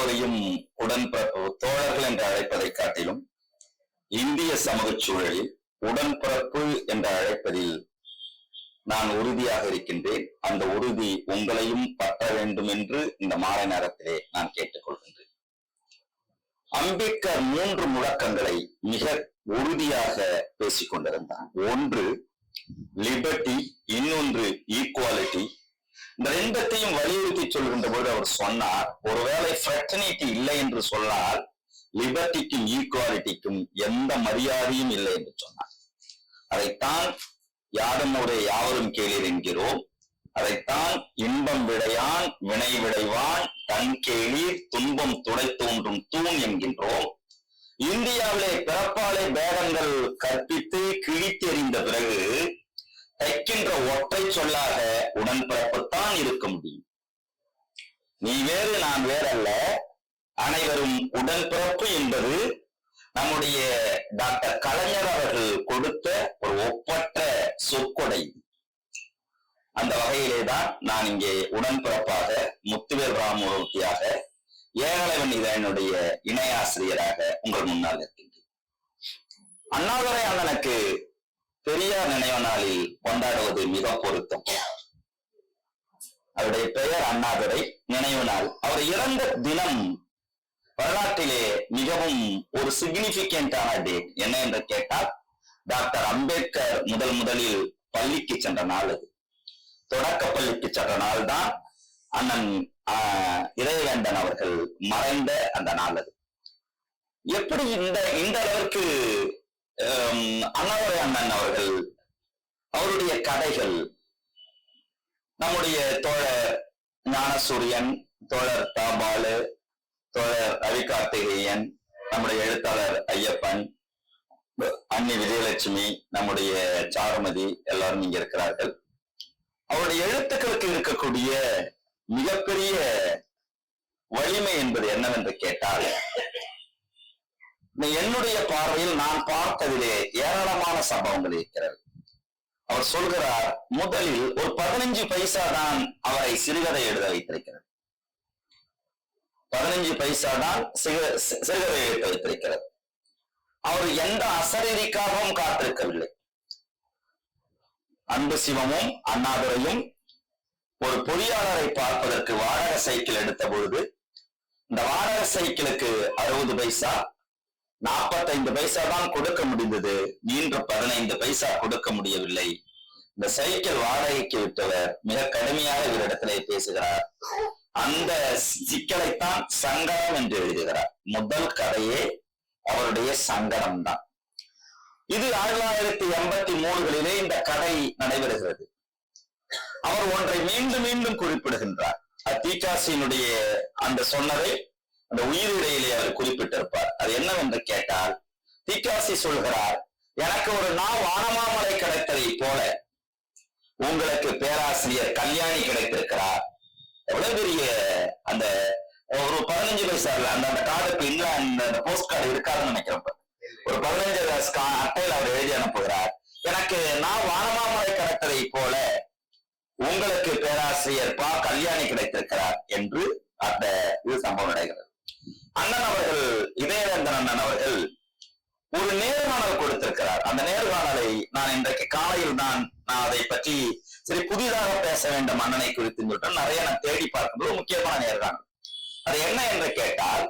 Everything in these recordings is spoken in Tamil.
எல்லோரையும் உடன்பிறப்பு தோழர்கள் என்று அழைப்பதை காட்டிலும் இந்திய சமூக சூழலில் உடன்பிறப்பு என்று அழைப்பதில் நான் உறுதியாக இருக்கின்றேன். அந்த உறுதி உங்களையும் பற்ற வேண்டும் என்று இந்த மாலை நேரத்திலே நான் கேட்டுக்கொள்கின்றேன். அம்பேத்கர் மூன்று முழக்கங்களை மிக உறுதியாக பேசிக் கொண்டிருந்தான் ஒன்று லிபர்ட்டி இன்னொன்று ஈக்குவாலிட்டி இந்த ரெண்டத்தையும் வலியுறுத்தி சொல்கின்ற பொழுது அவர் சொன்னார் ஒருவேளை ஃப்ரெட்டர்னிட்டி இல்லை என்று சொன்னால் லிபர்ட்டிக்கும் ஈக்குவாலிட்டிக்கும் எந்த மரியாதையும் இல்லை என்று சொன்னார். அதைத்தான் யாரும் யாவரும் கேளீர் என்கிறோம். அதைத்தான் இன்பம் விடையான் வினை விடைவான் தன் கேளீர் துன்பம் துடை தோன்றும் தூண் என்கின்றோம். இந்தியாவிலே பிறப்பாலே பேதங்கள் கற்பித்து கிழித்தெறிந்த பிறகு தைக்கின்ற ஒற்றை சொல்லாக உடன்பிறப்புத்தான் இருக்க முடியும். நீ வேறு நான் வேறல்ல. அனைவரும் உடன்பிறப்பு என்பது நம்முடைய டாக்டர் கலைஞர் அவர்கள் கொடுத்த ஒரு ஒப்பற்ற சொற்கொடை. அந்த வகையிலே தான் நான் இங்கே உடன்பிறப்பாக முத்துவேல் ராமமூர்த்தியாக ஏகலவன் இதனுடைய இணையாசிரியராக உங்கள் முன்னால் இருக்கின்றேன் அண்ணாதுரை அண்ணனுக்கு பெரியார் நினைவு நாளில் கொண்டாடுவது மிக பொருத்தம். அவருடைய பெயர் அண்ணாதுரை நினைவு நாள். அவர் இறந்த தினம் வரலாற்றிலே மிகவும் ஒரு சிக்னிபிகண்டான டேட் என்ன என்று கேட்டால் டாக்டர் அம்பேத்கர் முதல் முதலில் பள்ளிக்கு சென்ற நாள் அது. தொடக்க பள்ளிக்கு சென்ற நாள் தான் அண்ணன் ஆஹ், இறைவேந்தன் அவர்கள் மறைந்த அந்த நாள் அது. எப்படி இந்த இந்த அளவிற்கு ஹம், அண்ணன் அவர்கள் அவருடைய கதைகள் நம்முடைய தோழர் ஞானசூரியன் தோழர் தாபாலு தோழர் ரவிகார்த்திகேயன் நம்முடைய எழுத்தாளர் ஐயப்பன் அன்னி விஜயலட்சுமி நம்முடைய சாருமதி எல்லாரும் இங்க இருக்கிறார்கள். அவருடைய எழுத்துக்களுக்கு இருக்கக்கூடிய மிகப்பெரிய வலிமை என்பது என்னவென்று கேட்டால் என்னுடைய பார்வையில் நான் பார்த்ததிலே ஏராளமான சம்பவங்கள் இருக்கிறது. அவர் சொல்கிறார் முதலில் ஒரு பதினஞ்சு பைசா தான் அவரை சிறுகதை எழுத வைத்திருக்கிறது. பதினஞ்சு பைசா தான் சிறுகதை எழுத வைத்திருக்கிறது. அவர் எந்த அசரீரிக்காகவும் காத்திருக்கவில்லை. அன்பு சிவமும் அண்ணாதுரையும் ஒரு பொறியாளரை பார்ப்பதற்கு வாடகை சைக்கிள் எடுத்த பொழுது இந்த வாடகை சைக்கிளுக்கு அறுபது பைசா நாற்பத்தைந்து பைசா தான் கொடுக்க முடிந்தது. மீண்டும் பதினைந்து பைசா கொடுக்க முடியவில்லை. இந்த சைக்கிள் வாடகைக்கு விட்டவர் மிக கடுமையாக இவரிடத்திலே பேசுகிறார். அந்த சிக்கலைத்தான் சங்கடம் என்று எழுதுகிறார். முதல் கதையே அவருடைய சங்கடம் தான் இது ஆயிரத்தி தொள்ளாயிரத்தி எண்பத்தி மூணுகளிலே இந்த கதை நடைபெறுகிறது. அவர் ஒன்றை மீண்டும் மீண்டும் குறிப்பிடுகின்றார். அத்தீகாசியினுடைய அந்த சொன்னதை அந்த உயிரிழையிலே அவர் குறிப்பிட்டிருப்பார். அது என்னவென்று கேட்டால் தீகாசி சொல்கிறார் எனக்கு ஒரு நா வானமாமலை கிடைத்ததை போல உங்களுக்கு பேராசிரியர் கல்யாணி கிடைத்திருக்கிறார். எவ்வளவு பெரிய அந்த ஒரு பதினஞ்சு பைசால அந்த அந்த கார்டுக்கு இல்ல அந்த போஸ்ட் கார்டு இருக்காதுன்னு நினைக்கிறப்ப ஒரு பதினஞ்சு காசு கா- அட்டையில் அவர் எழுதி அனுப்புகிறார். எனக்கு நான் வானமாமலை கிடைத்ததை போல உங்களுக்கு பேராசிரியர் பா கல்யாணி கிடைத்திருக்கிறார் என்று அந்த இது சம்பவம் நடைகிறது அண்ணன் அவர்கள் இதயவேந்தன் அண்ணன் அவர்கள் ஒரு நேர்காணல் கொடுத்திருக்கிறார். அந்த நேர்காணலை நான் இன்றைக்கு காலையில் தான் நான் அதை பற்றி சரி புதிதாக பேச வேண்டும் அண்ணனை குறித்து சொல்லிட்டு நிறைய நான் தேடி பார்க்கும்போது முக்கியமான நேர்காணல். அது என்ன என்று கேட்டால்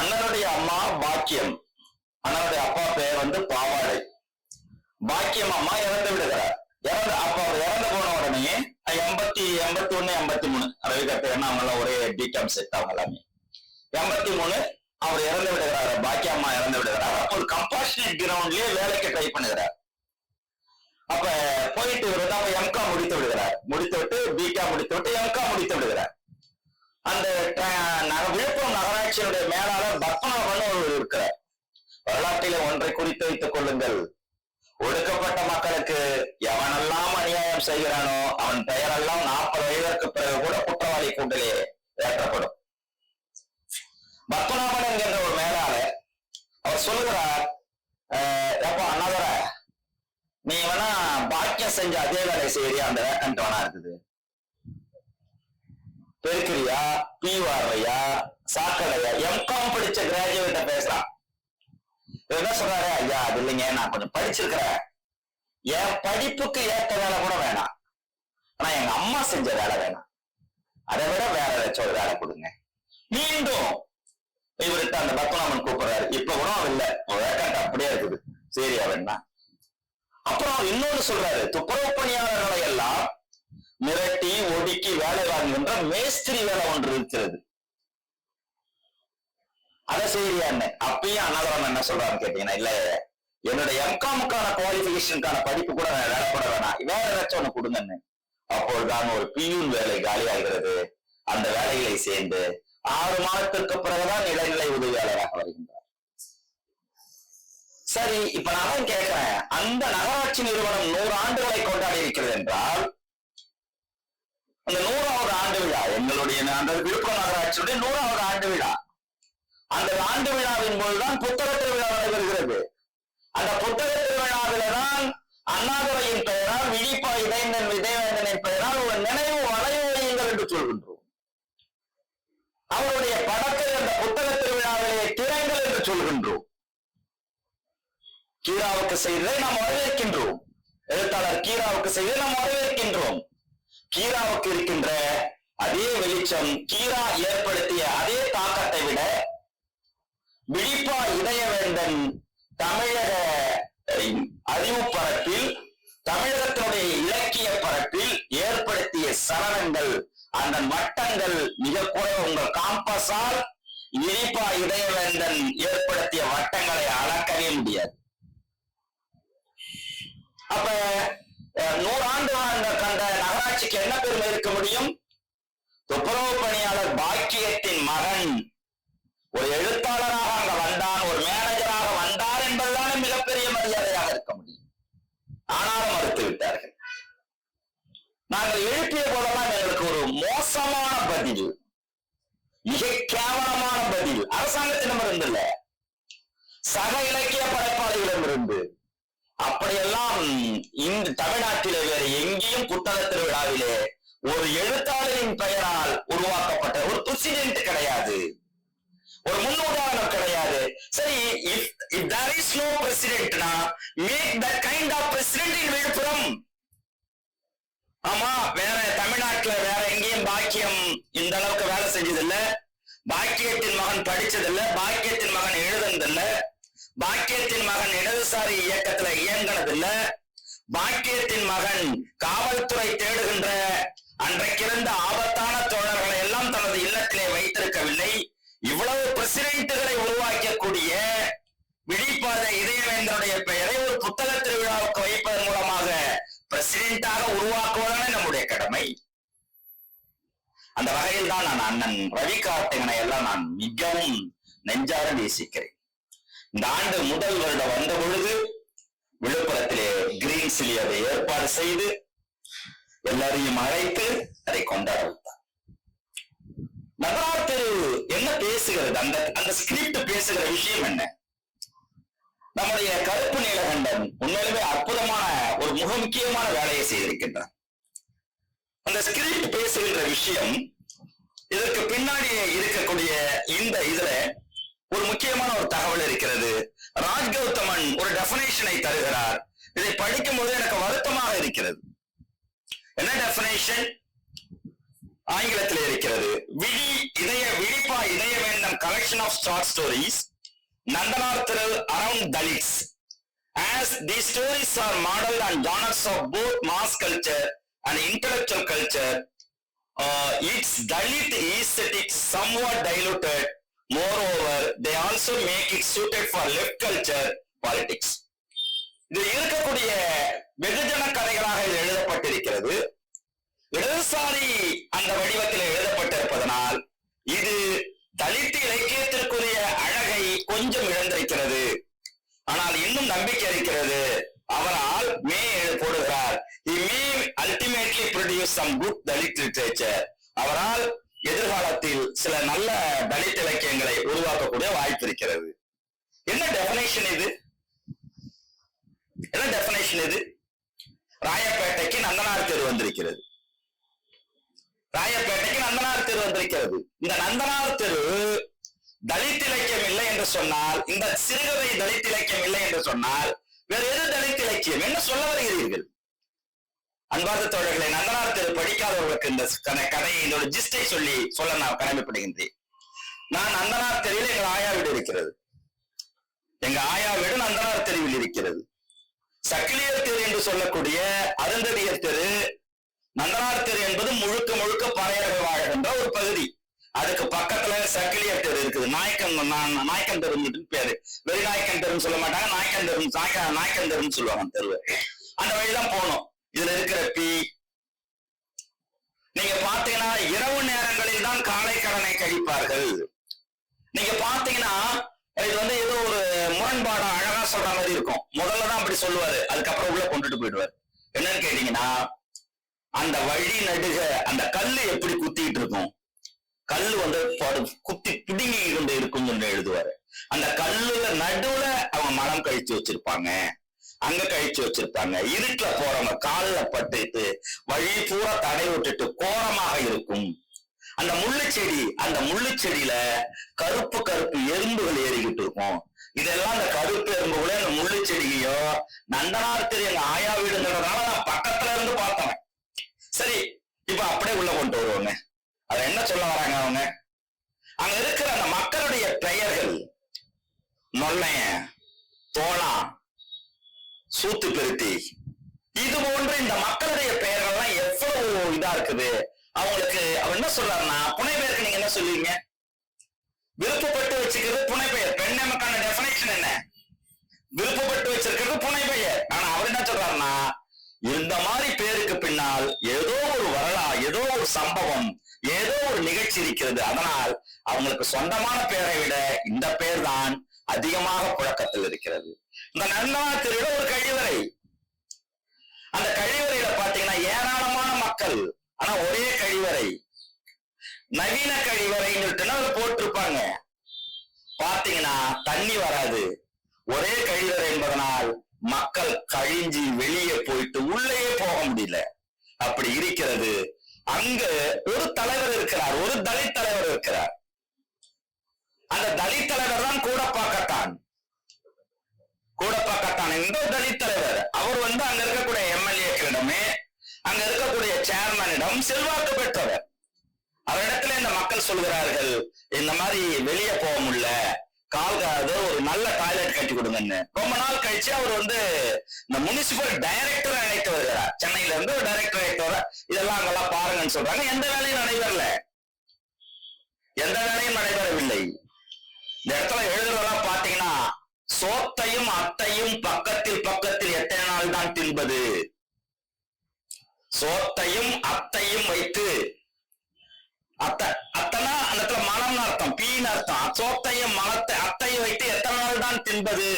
அண்ணனுடைய அம்மா பாக்கியம். அண்ணனுடைய அப்பா பெயர் வந்து பாவாடை. பாக்கியம் அம்மா இறந்து விடுகிறார். இறந்து அப்ப அவர் இறந்து போன உடனே எண்பத்தி எண்பத்தி ஒண்ணு எண்பத்தி மூணு ரவி கட்டேன் அவங்க எல்லாம் ஒரே பிகாம் செட் அவங்க எல்லாமே. எண்பத்தி மூணு அவர் இறந்து விடுகிறார். பாக்கிய அம்மா இறந்து விடுகிறார். அப்ப ஒரு கம்பாஷனேட் கிரவுண்ட்லயே வேலைக்கு ட்ரை பண்ணுகிறார். அப்ப போயிட்டு இவர் வந்து எம்கா முடித்து விடுகிறார். முடித்து விட்டு பிகா முடித்து விட்டு எம்கா முடித்து விடுகிறார். அந்த விழுப்புரம் நகராட்சியினுடைய மேலாளர் பத்மநாபன் ஒரு இருக்கிறார். வரலாற்றில ஒன்றை குறித்து வைத்துக் கொள்ளுங்கள். ஒடுக்கப்பட்ட மக்களுக்கு எவனெல்லாம் அநியாயம் செய்கிறானோ அவன் பெயரெல்லாம் நாற்பது வயதிற்கு பிறகு கூட குற்றவாளி கூண்டிலே ஏற்றப்படும். பத்மநாபன் என்கிற ஒரு மேலாளர். அவர் சொல்லுகிறார் "அஹ், அண்ணாதர நீ வேணா பாக்கியம் செஞ்ச அதே வேலை செய்யறியா அந்த வேக்கன்ட் வேணா இருக்குது. பெருக்கிறியா? பி வாடுறியா சாக்கடையா? எம்காம் படிச்ச கிராஜுவேட்ட பேசுறான். என்ன சொல்றாரு? ஐயா அது இல்லைங்க நான் கொஞ்சம் படிச்சிருக்கிறேன். என் படிப்புக்கு ஏத்த வேலை கூட வேணாம். ஆனா எங்க அம்மா செஞ்ச வேலை வேணாம். அதை விட வேற ஏதாச்சும் ஒரு வேலை கொடுங்க. மீண்டும் இவர்கிட்ட அந்த பத்மநாபன் கூப்பிடுறாரு. இப்ப கூட அவன் இல்ல வேக்கண்ட் அப்படியே இருக்குது. சரி அவன் அப்புறம் இன்னொன்னு சொல்றாரு. துப்புரவு பணியாளர்களை எல்லாம் மிரட்டி ஒடுக்கி வேலை வாங்குகின்ற மேஸ்திரி வேலை ஒன்று இருக்கிறது. அதை செய்யறியா என்ன? அப்பயும் அண்ணாதவன் என்ன சொல்றான்னு கேட்டீங்கன்னா இல்ல என்னுடைய எம்காமுக்கான குவாலிபிகேஷனுக்கான படிப்பு கூட நான் வேலை போட வேணாம். வேற ஏதாச்சும் ஒண்ணு கொடுங்கன்னு. அப்பொழுதுதான் ஒரு பியூன் வேலை காலியாகிறது. அந்த வேலைகளை சேர்ந்து ஆறு மாதத்திற்கு பிறகுதான் இடைநிலை உதவியாளராக வருகின்றார். சரி இப்ப நான் கேட்கிறேன்? அந்த நகராட்சி நிறுவனம் நூறு ஆண்டுகளை கொண்டாடி இருக்கிறது என்றால் அந்த நூறாவது ஆண்டு விழா எங்களுடைய அந்த விழுப்புரம் நகராட்சியுடைய நூறாவது ஆண்டு விழா. அந்த ஆண்டு விழாவின் போதுதான் புத்தக திருவிழா நடைபெறுகிறது. அந்த புத்தக திருவிழாவில தான் அண்ணாதுரையின் பெயரால் விழிப்பா இடைந்தன் விஜயவேந்தனின் பெயரால் ஒரு நினைவு வளைவு வையுங்கள் என்று சொல்கின்றோம். அவருடைய படத்தை அந்த புத்தக திருவிழாவிலே திறங்கள் என்று சொல்கின்றோம். கீராவுக்கு செய்ததை நாம் வரவேற்கின்றோம். எழுத்தாளர் கீராவுக்கு செய்ததை நாம் வரவேற்கின்றோம். கீராவுக்கு இருக்கின்ற அதே வெளிச்சம் கீரா ஏற்படுத்திய அதே தாக்கத்தை விட விழிப்பா இதயவேந்தன் தமிழக அறிவு பரப்பில் தமிழகத்தினுடைய இலக்கிய பரப்பில் ஏற்படுத்திய சரணங்கள் அந்த வட்டங்கள் மிக கூட உங்கள் காம்பஸால் இனிப்பா இதயவேந்தன் ஏற்படுத்திய வட்டங்களை அளக்கவே முடியாது. அப்ப அஹ், நூறாண்டு வாழ்ந்த கண்ட நகராட்சிக்கு என்ன பெருமை இருக்க முடியும்? துப்புரவு பணியாளர் பாக்கியத்தின் மகன் ஒரு எழுத்தாளராக அங்க வந்தான் ஒரு மேனேஜராக வந்தார் என்பதுதானே மிகப்பெரிய மரியாதையாக இருக்க முடியும். ஆனாலும் மறுத்து விட்டார்கள் நாங்கள் எழுப்பிய போதெல்லாம் எங்களுக்கு ஒரு மோசமான பதில் மிக கேவலமான பதில். அரசாங்கத்திடமிருந்து இல்ல சக இலக்கிய படைப்பாளிகளிடமிருந்து அப்படியெல்லாம் இந்த தமிழ்நாட்டிலே வேறு எங்கேயும் புத்தக திருவிழாவிலே ஒரு எழுத்தாளரின் பெயரால் உருவாக்கப்பட்ட ஒரு பிரசிடென்ட் கிடையாது. ஒரு முன்னுதாரணம் கிடையாது. சரி if if there is no பிரசிடென்ட்னா make the kind of president in Viluppuram ஆமா வேற தமிழ்நாட்டுல வேற எங்கேயும் பாக்கியம் இந்த அளவுக்கு வேலை செஞ்சது இல்ல பாக்கியத்தின் மகன் படிச்சது இல்ல பாக்கியத்தின் மகன் எழுதுனது இல்ல பாக்கியத்தின் மகன் இடதுசாரி இயக்கத்துல இயங்கினது இல்ல பாக்கியத்தின் மகன் காவல்துறை தேடுகின்ற அன்றைக்கிருந்த ஆபத்தான தோழர்களை எல்லாம் தனது இல்லத்திலே வைத்திருக்கவில்லை. இவ்வளவு பிரசிடென்ட்டுகளை உருவாக்கக்கூடிய விழிப்பாத இதயவேந்தனுடைய பெயரை ஒரு புத்தக திருவிழாவுக்கு வைப்பதன் மூலமாக பிரசிடென்டாக உருவாக்குவதானே நம்முடைய கடமை. அந்த வகையில் தான் நான் அண்ணன் ரவி கார்த்திகனை எல்லாம் நான் மிகவும் நெஞ்சார நேசிக்கிறேன். இந்த ஆண்டு முதல் வருடம் வந்த பொழுது விழுப்புரத்திலே கிரீன் சிலி அதை ஏற்பாடு செய்து எல்லாரையும் அழைத்து அதை கொண்டாட வைத்தார் என்ன பேசுகிறது? அந்த அந்த ஸ்கிரிப்ட் பேசுகிற விஷயம் என்ன? நம்முடைய கருப்பு நீலகண்டன் உண்மையிலுமே அற்புதமான ஒரு மிக முக்கியமான வேலையை செய்திருக்கின்றார் அந்த ஸ்கிரிப்ட் பேசுகின்ற விஷயம் இதற்கு பின்னாடி இருக்கக்கூடிய இந்த இதுல ஒரு முக்கியமான ஒரு தகவல் இருக்கிறது. ராஜ் கௌதமன் ஒரு டெபனேஷனை தருகிறார். இதை படிக்கும் போது எனக்கு வருத்தமாக இருக்கிறது. என்ன டெபனேஷன் ஆங்கிலத்தில் இருக்கிறது. விழி இதய விழிப்பா இதய வேண்டும் collection of short stories Nandanar Thiru around Dalits as these stories are modeled on donors of both mass culture and intellectual culture uh, its dalit aesthetic somewhat diluted moreover they also make it suited for left culture politics இது இருக்கக்கூடிய வெகுஜன கதைகளாக இது எழுதப்பட்டிருக்கிறது இடதுசாரி அந்த வடிவத்தில் எழுதப்பட்டிருப்பதனால் இது தலித் இலக்கியத்திற்குரிய அழகை கொஞ்சம் இழந்திருக்கிறது ஆனால் இன்னும் நம்பிக்கை இருக்கிறது. அவரால் மே போடுகிறார். He may ultimately produce some good Dalit literature அவரால் எதிர்காலத்தில் சில நல்ல தலித் இலக்கியங்களை உருவாக்கக்கூடிய வாய்ப்பு இருக்கிறது. என்ன டெபனேஷன் இது? என்ன டெபனேஷன் இது? ராயப்பேட்டைக்கு நந்தனார் தெரு வந்திருக்கிறது. ராயப்பேட்டைக்கு நந்தனார் தெரு வந்திருக்கிறது. இந்த நந்தனார் தெரு தலித் இலக்கியம் இல்லை என்று சொன்னால் இந்த சிறுகதை தலித் இலக்கியம் இல்லை என்று சொன்னால் வேறு எது தலித் இலக்கியம் என்ன சொல்ல வருகிறீர்கள்? அன்பார்ந்த தோழர்களை நந்தனார் தெரு படிக்காதவர்களுக்கு இந்த கதை- கதையை இதோட ஜிஸ்டை சொல்லி சொல்ல நான் கடமைப்படுகின்றேன். நான் நந்தனார் தெருவில் எங்கள் ஆயா வீடு இருக்கிறது. எங்க ஆயா வீடு நந்தனார் தெருவில் இருக்கிறது. சக்கிலியர் தெரு என்று சொல்லக்கூடிய அருந்ததியர் தெரு நந்தனார் தெரு என்பது முழுக்க முழுக்க பறையர்கள் வாழ்கின்ற ஒரு பகுதி. அதுக்கு பக்கத்துல சக்கிலியர் தெரு இருக்குது. நாயக்கன் நாயக்கன் தெருன்னு பேரு. வெறிநாயக்கன் தெருன்னு சொல்ல மாட்டாங்க. நாயக்கன் தெரு நாயக்க நாயக்கன் தெருன்னு சொல்லுவாங்க அந்த அந்த வழிதான் போகணும். இதுல இருக்கிற பி. நீங்க பாத்தீங்கன்னா இரவு நேரங்களில் தான் காலை கடனை கழிப்பார்கள். நீங்க பாத்தீங்கன்னா இது வந்து ஏதோ ஒரு முரண்பாடா அழகா சொல்ற மாதிரி இருக்கும். முதல்ல தான் அப்படி சொல்லுவாரு. அதுக்கப்புறம் உள்ள கொண்டுட்டு போயிடுவாரு. என்னன்னு கேட்டீங்கன்னா அந்த வழி நடுக அந்த கல்லு எப்படி குத்திட்டு இருக்கும்? கல்லு வந்து படு- குத்தி பிடுங்கி இருந்து இருக்கும் என்று எழுதுவாரு. அந்த கல்லுல நடுவுல அவங்க மனம் கழிச்சு வச்சிருப்பாங்க. அங்க கழிச்சு வச்சிருப்பாங்க. இருட்டுல போறவங்க கால்ல பட்டுட்டு வழி பூரா தடை விட்டுட்டு கோரமாக இருக்கும். அந்த முள்ளுச்செடி அந்த முள்ளுச்செடியில கருப்பு கருப்பு எறும்புகள் ஏறிக்கிட்டு இருக்கும். இதெல்லாம் அந்த கருப்பு எறும்புகளே அந்த முள்ளு செடியோ நந்தனார் எங்க ஆயா வீடுங்கிறதுனால நான் பக்கத்துல இருந்து பார்த்தேன். சரி இப்ப அப்படியே உள்ள கொண்டு வருவோங்க அதை என்ன சொல்ல வராங்க அவங்க? அங்க இருக்கிற அந்த மக்களுடைய பெயர்கள் நொல்லைய தோளம் சூத்து பெருத்தி இது போன்ற இந்த மக்களுடைய பெயர்கள்லாம் எவ்வளவு இதா இருக்குது? அவங்களுக்கு அவர் என்ன சொல்றாருன்னா புனை பெயருக்கு நீங்க என்ன சொல்லுவீங்க? விருப்பப்பட்டு வச்சுக்கிறது புனை பெயர். பெண் நமக்கான டெபினேஷன் என்ன? விருப்பப்பட்டு வச்சிருக்கிறது புனை பெயர். ஆனா அவர் என்ன சொல்றாருன்னா இந்த மாதிரி பேருக்கு பின்னால் ஏதோ ஒரு வரலா ஏதோ ஒரு சம்பவம் ஏதோ ஒரு நிகழ்ச்சி இருக்கிறது. அதனால் அவங்களுக்கு சொந்தமான பேரை விட இந்த பேர் தான் அதிகமாக புழக்கத்தில் இருக்கிறது. இந்த நந்தனா ஒரு கழிவறை. அந்த கழிவறையில பாத்தீங்கன்னா ஏராளமான மக்கள் ஆனா ஒரே கழிவறை. நவீன கழிவறைன்னு அதுல போட்டிருப்பாங்க. பாத்தீங்கன்னா தண்ணி வராது. ஒரே கழிவறை என்பதனால் மக்கள் கழிஞ்சி வெளியே போயிட்டு உள்ளேயே போக முடியல. அப்படி இருக்கிறது. அங்க ஒரு தலைவர் இருக்கிறார். ஒரு தலித் தலைவர் இருக்கிறார். அந்த தலித் தலைவர் தான் கூடப்பாக்கத்தான் கூடப்பாக்கத்தான் இந்த தலித் தலைவர்? அவர் வந்து அங்க இருக்கக்கூடிய எம்எல்ஏக்களிடமே அங்க இருக்கக்கூடிய சேர்மனிடம் செல்வாக்கு பெற்றவர். அவரிடத்துல இந்த மக்கள் சொல்கிறார்கள் இந்த மாதிரி வெளியே போக முடியல. கால்காது ஒரு நல்ல டாய்லெட் கட்டி கொடுங்கன்னு. ரொம்ப நாள் கழிச்சு அவர் வந்து இந்த முனிசிபல் டைரக்டர் அழைத்து வருகிறார். சென்னையில இருந்து ஒரு டைரக்டர் அழைத்து வர இதெல்லாம் அங்கெல்லாம் பாருங்கன்னு சொல்றாங்க. எந்த வேலையும் நடைபெறல. எந்த வேலையும் நடைபெறவில்லை. இந்த இடத்துல எழுதுறதெல்லாம் பாத்தீங்கன்னா சோத்தையும் அத்தையும் பக்கத்தில் பக்கத்தில் எத்தனை நாள் தான் தின்பது? சோத்தையும் அத்தையும் வைத்து அத்தை அத்தனா அந்த இடத்துல மனம்னு அர்த்தம் பீன்னு அர்த்தம். சோத்தையும் மலத்தை அத்தையும் வைத்து எத்தனை நாள் தான் தின்பது?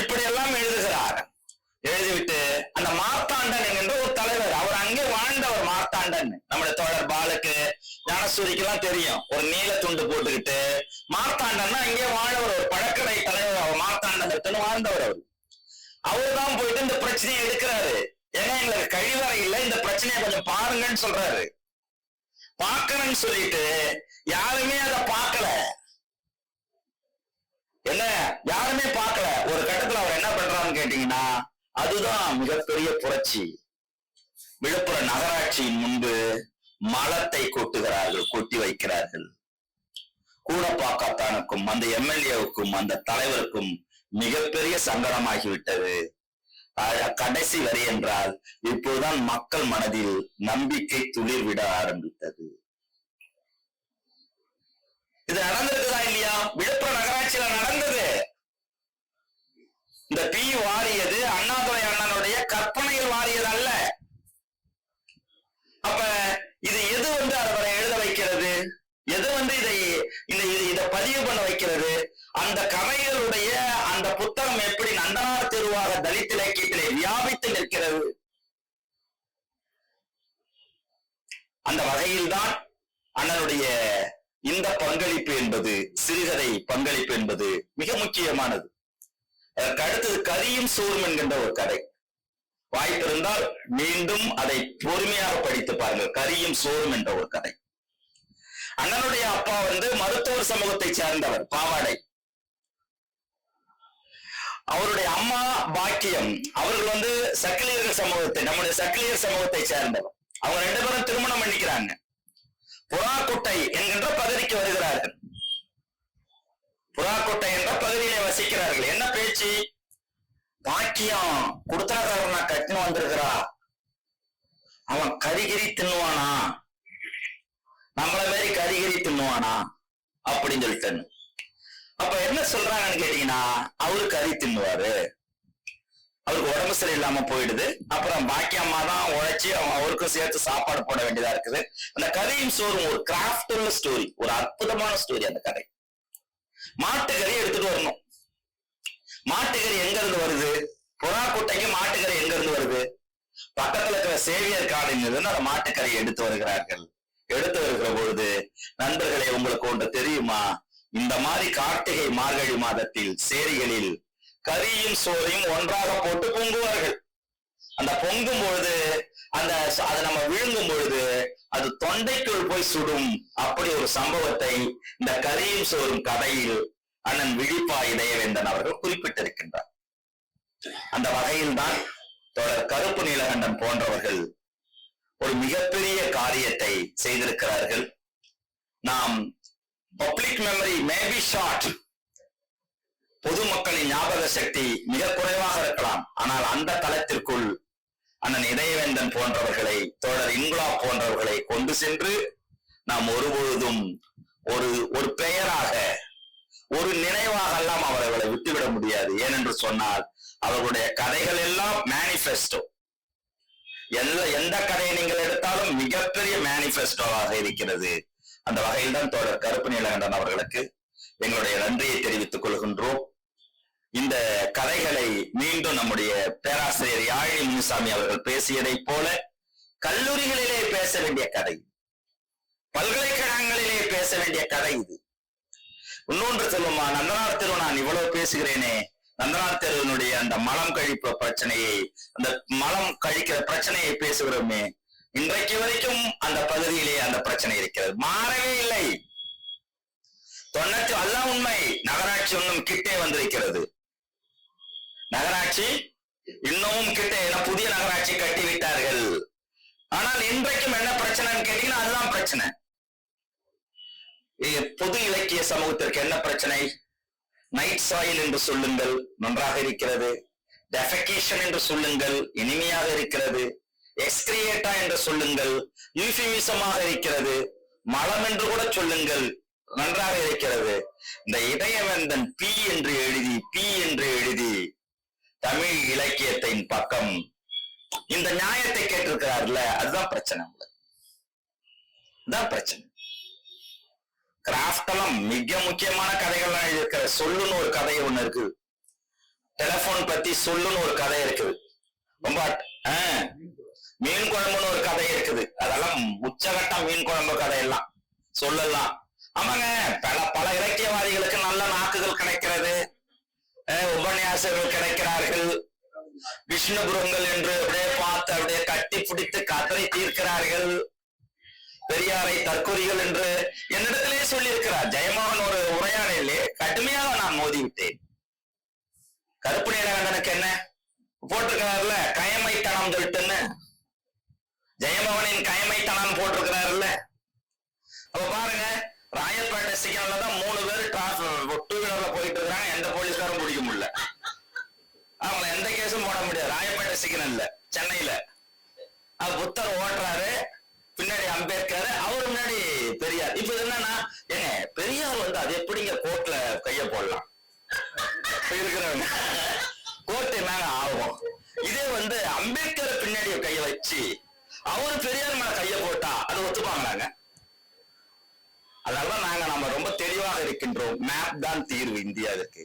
இப்படி எல்லாம் எழுதுகிறார். எழுதிவிட்டு அந்த மார்த்தாண்டன் என்கின்ற ஒரு தலைவர் அவர் அங்கே வாழ்ந்தவர் மார்த்தாண்டன். நம்முடைய தோழர் பாலுக்கு ஞானசூரிக்கு எல்லாம் தெரியும். ஒரு நீல துண்டு போட்டுக்கிட்டு மார்த்தாண்டன் அங்கே வாழ்ந்தவர் ஒரு பழக்கடை தலைவர் அவர் மார்த்தாண்டன் வாழ்ந்தவர் அவர். அவர் தான் போயிட்டு இந்த பிரச்சனையை எடுக்கிறாரு. ஏன்னா எங்களுக்கு கழிவறை இல்ல இந்த பிரச்சனையை கொஞ்சம் பாருங்கன்னு சொல்றாரு. பார்க்கணும்னு சொல்லிட்டு யாருமே அதை பார்க்கல. என்ன? யாருமே பார்க்கல. ஒரு கட்டத்துல அவர் என்ன பண்றான்னு கேட்டீங்கன்னா அதுதான் மிகப்பெரிய புரட்சி. விழுப்புரம் நகராட்சியின் முன்பு மலத்தை கொட்டுகிறார்கள் கொட்டி வைக்கிறார்கள். கூடப்பாக்கத்தானுக்கும் அந்த எம்எல்ஏவுக்கும் அந்த தலைவருக்கும் மிகப்பெரிய சங்கடமாகிவிட்டது. கடைசி வரி என்றால் இப்போதுதான் மக்கள் மனதில் நம்பிக்கை துளிர்விட ஆரம்பித்தது இது நடந்திருக்குதா இல்லையா விழுப்புரம் நகராட்சியில நடந்தது இந்த பி வாரியது அண்ணாதுரை அண்ணனுடைய கற்பனையில் வாரியது அல்ல அப்ப இது எது வந்து அவரை எழுத வைக்கிறது எது வந்து இதை இந்த இது இதை பதிவு பண்ண வைக்கிறது அந்த கதைகளுடைய அந்த புத்தகம் எப்படி நந்தனார் தெருவாக தலித் இலக்கியத்திலே வியாபித்து நிற்கிறது அந்த வகையில்தான் அண்ணனுடைய இந்த பங்களிப்பு என்பது சிறுகதை பங்களிப்பு என்பது மிக முக்கியமானது அதற்கு அடுத்தது கரியும் சோறும் என்கின்ற ஒரு கதை. வாய்ப்பிருந்தால் மீண்டும் அதை பொறுமையாக படித்து பாருங்கள். கரியும் சோறும் என்ற ஒரு கதை. அண்ணனுடைய அப்பா வந்து மருத்துவர் சமூகத்தை சேர்ந்தவர் பாவாடை. அவருடைய அம்மா பாக்கியம் அவர்கள் வந்து சக்கிலியர்கள் சமூகத்தை நம்முடைய சக்கிலியர் சமூகத்தை சேர்ந்தவர். அவங்க ரெண்டு பேரும் திருமணம் பண்ணிக்கிறாங்க. புறாக்குட்டை என்கின்ற பகுதிக்கு வருகிறார்கள். புறாக்கோட்டை என்ற பகுதியிலே வசிக்கிறார்கள். என்ன பேச்சு? பாக்கியம். குடுத்தனக்காரனா கட்டினு வந்திருக்கிறா அவன் கரிகிரி தின்னுவானா? நம்மள மாதிரி கரிகிரி தின்னுவானா? அப்படின்னு சொல்லிட்டு அப்ப என்ன சொல்றாங்கன்னு கேட்டீங்கன்னா அவரு கறி தின்னுவாரு. அவருக்கு உடம்பு சரியில்லாம போயிடுது. அப்புறம் பாக்கி அம்மா தான் உழைச்சி அவன் அவருக்கும் சேர்த்து சாப்பாடு போட வேண்டியதா இருக்குது. அந்த கதையும் சோறும் ஒரு கிராஃப்ட் உள்ள ஸ்டோரி ஒரு அற்புதமான ஸ்டோரி அந்த கதை. மாட்டுக்கறி எடுத்துட்டு வரணும். மாட்டுக்கறி எங்க இருந்து வருது? புறா குட்டைக்கு மாட்டுக்கறி எங்க இருந்து வருது? பக்கத்துல இருக்கிற சேவியர் காடில் இருந்து அந்த மாட்டுக்கறி எடுத்து வருகிறார்கள். எடுத்து வருகிற பொழுது நண்பர்களே உங்களுக்கு ஒன்று தெரியுமா? இந்த மாதிரி கார்த்திகை மார்கழி மாதத்தில் சேரிகளில் கரியும் சோறையும் ஒன்றாக போட்டு பொங்குவார்கள். அந்த பொங்கும் பொழுது அந்த அதை நம்ம விழுங்கும் பொழுது அது தொண்டைக்குள் போய் சுடும். அப்படி ஒரு சம்பவத்தை இந்த கதையும் சோறும் கதையில் அண்ணன் விழிப்பா இதயவேந்தன் அவர்கள் குறிப்பிட்டிருக்கின்றார். அந்த வகையில் தான் தொடர் கருப்பு நீலகண்டன் போன்றவர்கள் ஒரு மிகப்பெரிய காரியத்தை செய்திருக்கிறார்கள். நாம் பப்ளிக் மெமரி மேபி ஷார்ட் பொதுமக்களின் ஞாபக சக்தி மிக குறைவாக இருக்கலாம். ஆனால் அந்த தளத்திற்குள் அண்ணன் இதயவேந்தன் போன்றவர்களை தோழர் இன்குலா போன்றவர்களை கொண்டு சென்று நாம் ஒருபொழுதும் ஒரு ஒரு பெயராக ஒரு நினைவாக எல்லாம் அவர்களை விட்டுவிட முடியாது. ஏனென்று சொன்னால் அவர்களுடைய கதைகள் எல்லாம் மேனிஃபெஸ்டோ எந்த எந்த கதையை நீங்கள் எடுத்தாலும் மிகப்பெரிய மேனிபெஸ்டோவாக இருக்கிறது. அந்த வகையில் தான் தோழர் கருப்பு நீலகண்டன் அவர்களுக்கு எங்களுடைய நன்றியை தெரிவித்துக் கொள்கின்றோம். இந்த கதைகளை மீண்டும் நம்முடைய பேராசிரியர் யாழி முனுசாமி அவர்கள் பேசியதைப் போல கல்லூரிகளிலே பேச வேண்டிய கதை. பல்கலைக்கழகங்களிலே பேச வேண்டிய கதை இது. இன்னொன்று சொல்லுமா நந்தனார் தெரு நான் இவ்வளவு பேசுகிறேனே. நந்தனார் தெருவினுடைய அந்த மலம் கழிப்பு பிரச்சனையை அந்த மலம் கழிக்கிற பிரச்சனையை பேசுகிறோமே. இன்றைக்கு வரைக்கும் அந்த பகுதியிலே அந்த பிரச்சனை இருக்கிறது. மாறவே இல்லை. தொண்ணூத்தி அல்ல உண்மை. நகராட்சி ஒன்றும் கிட்டே வந்திருக்கிறது. நகராட்சி இன்னமும் கிட்ட என புதிய நகராட்சி கட்டி விட்டார்கள் ஆனால் இன்றைக்கும் என்ன பிரச்சனைன்னு கேட்டீங்கன்னா அதுதான் பிரச்சனை. பொது இலக்கிய சமூகத்திற்கு என்ன பிரச்சனை? நைட் சாயில் என்று சொல்லுங்கள் நன்றாக இருக்கிறது. டெஃபகேஷன் என்று சொல்லுங்கள் இனிமையாக இருக்கிறது. எக்ஸ்கிரியேட்டா என்று சொல்லுங்கள் யூபிமிசமாக இருக்கிறது. மலம் என்று கூட சொல்லுங்கள் நன்றாக இருக்கிறது. இந்த இதயவந்தன் பி என்று எழுதி பி என்று எழுதி தமிழ் இலக்கியத்தின் பக்கம் இந்த நியாயத்தை கேட்டிருக்கிறார்ல அதுதான் பிரச்சனை உங்களுக்கு பிரச்சனை. கிராஃப்ட் எல்லாம் மிக முக்கியமான கதைகள்லாம் இருக்கிற சொல்லுன்னு ஒரு கதை ஒண்ணு இருக்கு. டெலிபோன் பத்தி சொல்லுன்னு ஒரு கதை இருக்குது ரொம்ப மீன் குழம்புன்னு ஒரு கதை இருக்குது. அதெல்லாம் உச்சகட்ட மீன் குழம்பு கதையெல்லாம். சொல்லலாம். ஆமாங்க பல பல இலக்கியவாதிகளுக்கு நல்ல நாக்குகள் கிடைக்கிறது. உபன்யாசகர்கள் கிடைக்கிறார்கள். விஷ்ணுபுரங்கள் என்று அப்படியே பார்த்து அப்படியே கட்டி பிடித்து கதரை தீர்க்கிறார்கள். பெரியாரை தற்கொலைகள் என்று என்னிடத்திலேயே சொல்லியிருக்கிறார். ஜெயமோகன் ஒரு உரையாடலே கடுமையாக நான் மோதிவிட்டேன். கருப்பு நீலகண்டனுக்கு என்ன? போட்டிருக்கிறாருல கயமைத்தனம் சொல்லிட்டுன்னு ஜெயமோகனின் கயமைத்தனம் போட்டிருக்கிறாருல்ல அப்ப பாருங்க ராயப்பேட்டை சிக்கன்ல தான் மூணு பேர் வீலர்ல போயிட்டு இருக்காங்க எந்த போலீஸ்காரும் பிடிக்க முடியல அவங்கள எந்த கேஸும் போட முடியாது ராயப்பேட்டை சிக்கன் இல்ல சென்னையில அது புத்தர் ஓட்டுறாரு பின்னாடி அம்பேத்கர் அவர் முன்னாடி பெரியார் இப்ப இது என்னன்னா ஏங்க பெரியார் வந்து அது எப்படிங்க கோர்ட்ல கைய போடலாம் இப்ப இருக்கிறவங்க கோர்ட் என்னங்க ஆகும் இதே வந்து அம்பேத்கர் பின்னாடி கைய வச்சு அவர் பெரியார் மேல கைய போட்டா அது ஒத்துப்பாங்களாங்க அதனாலதான் நாங்க நம்ம ரொம்ப தெளிவாக இருக்கின்றோம் மேப் தான் தீர்வு இந்தியாவிற்கு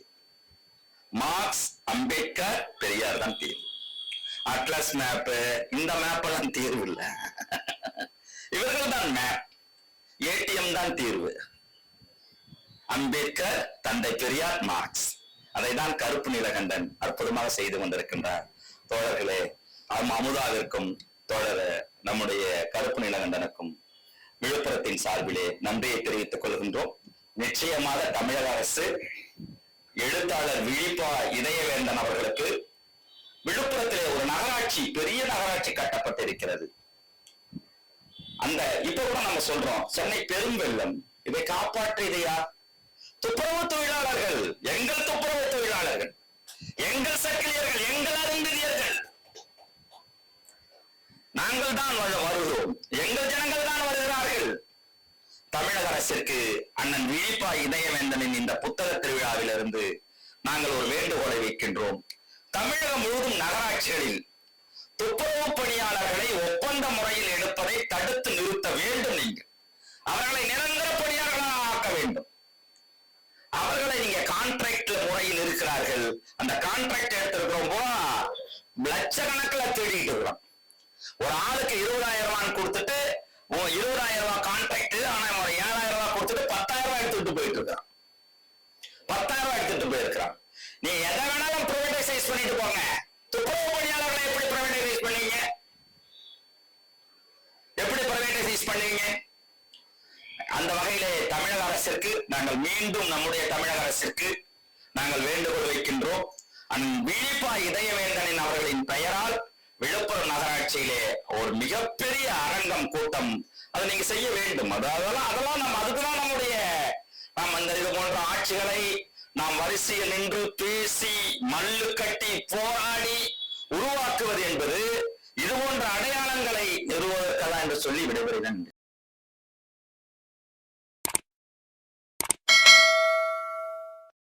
மார்க்ஸ் அம்பேத்கர் பெரியார் தான் தீர்வு அட்லஸ் மேப் இந்த மேப் எல்லாம் தீர்வு இல்லை இவர்கள் தான் மேப் ஏடிஎம் தான் தீர்வு. அம்பேத்கர் தந்தை பெரியார் மார்க்ஸ். அதை தான் கருப்பு நீலகண்டன் அற்புதமாக செய்து கொண்டிருக்கின்றார். தோழர்களே அம் அமுதாவிற்கும் தோழர் நம்முடைய கருப்பு நீலகண்டனுக்கும் விழுப்புரத்தின் சார்பிலே நன்றியை தெரிவித்துக் கொள்கின்றோம். நிச்சயமாக தமிழக அரசு எழுத்தாளர் விழிப்பா இதயவேந்தன் அவர்களுக்கு விழுப்புரத்திலே ஒரு நகராட்சி பெரிய நகராட்சி கட்டப்பட்டிருக்கிறது. அந்த இப்ப கூட நம்ம சொல்றோம் சென்னை பெரும் வெள்ளம் இதை காப்பாற்றியது யார்? துப்புரவு தொழிலாளர்கள். எங்கள் துப்புரவு தொழிலாளர்கள். எங்கள் சக்கிலியர்கள் எங்கள் அறிந்திரியர்கள் நாங்கள் தான் வருகிறோம். எங்கள் ஜனங்கள் தான் வருகிறார்கள். தமிழக அரசிற்கு அண்ணன் விழிப்பா இதயவேந்தனின் இந்த புத்தக திருவிழாவிலிருந்து நாங்கள் ஒரு வேண்டுகோளை வைக்கின்றோம். தமிழகம் முழுவதும் நகராட்சிகளில் துப்புரவு பணியாளர்களை ஒப்பந்த முறையில் எடுப்பதை தடுத்து நிறுத்த வேண்டும் நீங்க அவர்களை நிரந்தர பணியாளர்களாக ஆக்க வேண்டும். அவர்களை நீங்க கான்ட்ராக்ட் முறையில் இருக்கிறார்கள். அந்த கான்ட்ராக்ட் எடுத்திருக்கிறோம் லட்சக்கணக்கில் தேடிட்டு இருக்கிறோம். ஒரு ஆளுக்கு இருபதாயிரம் ரூபான்னு கொடுத்துட்டு இருபதாயிரம் ரூபாய் கான்ட்ராக்ட் ஆனா ஏழாயிரம் ரூபாய் கொடுத்துட்டு பத்தாயிரம் ரூபாய் எடுத்துட்டு போயிட்டு இருக்கான் பத்தாயிரம் ரூபாய் எடுத்துட்டு போயிருக்கிறான். நீ எதை வேணா பிரைவேடைசைஸ் பண்ணிட்டு போங்க துப்புரவு பணியாளர்களை எப்படி பிரைவேட்டைஸ் பண்ணீங்க? எப்படி பிரைவேட்டைஸ் பண்ணீங்க? அந்த வகையிலே தமிழக அரசிற்கு நாங்கள் மீண்டும் நம்முடைய தமிழக அரசிற்கு நாங்கள் வேண்டுகோள் வைக்கின்றோம். விழிப்பா இதயவேந்தனின் அவர்களின் பெயரால் விழுப்புரம் நகராட்சியிலே ஒரு மிகப்பெரிய அரங்கம் கூட்டம் அதை நீங்க செய்ய வேண்டும். அது அதெல்லாம் அதெல்லாம் நம்ம அதுக்குதான் நம்முடைய நாம் அந்த இது போன்ற ஆட்சிகளை நாம் வரிசையில் நின்று பேசி மல்லு கட்டி போராடி உருவாக்குவது என்பது இது போன்ற அடையாளங்களை நிறுவுவதற்கெல்லாம் என்று சொல்லி விடைபெறுகிறேன்.